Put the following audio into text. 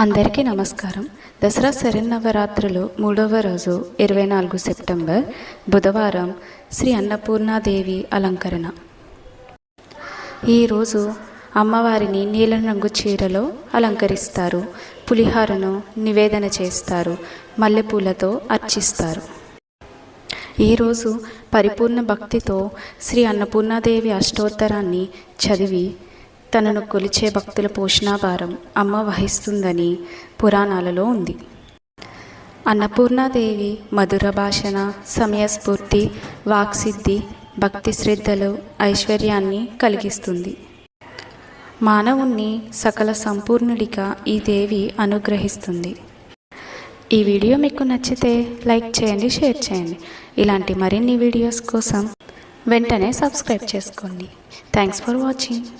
అందరికీ నమస్కారం. దసరా శరన్నవరాత్రులు మూడవ రోజు ఇరవై నాలుగు సెప్టెంబర్ బుధవారం శ్రీ అన్నపూర్ణాదేవి అలంకరణ. ఈరోజు అమ్మవారిని నీలం రంగు చీరలో అలంకరిస్తారు. పులిహారను నివేదన చేస్తారు. మల్లెపూలతో అర్చిస్తారు. ఈరోజు పరిపూర్ణ భక్తితో శ్రీ అన్నపూర్ణాదేవి అష్టోత్తరాన్ని చదివి తనను కొలిచే భక్తుల పోషణాభారం అమ్మ వహిస్తుందని పురాణాలలో ఉంది. అన్నపూర్ణాదేవి మధుర భాషణ సమయస్ఫూర్తి వాక్సిద్ధి భక్తి శ్రద్ధలు ఐశ్వర్యాన్ని కలిగిస్తుంది. మానవుణ్ణి సకల సంపూర్ణుడిగా ఈ దేవి అనుగ్రహిస్తుంది. ఈ వీడియో మీకు నచ్చితే లైక్ చేయండి షేర్ చేయండి. ఇలాంటి మరిన్ని వీడియోస్ కోసం వెంటనే సబ్స్క్రైబ్ చేసుకోండి. Thanks for watching.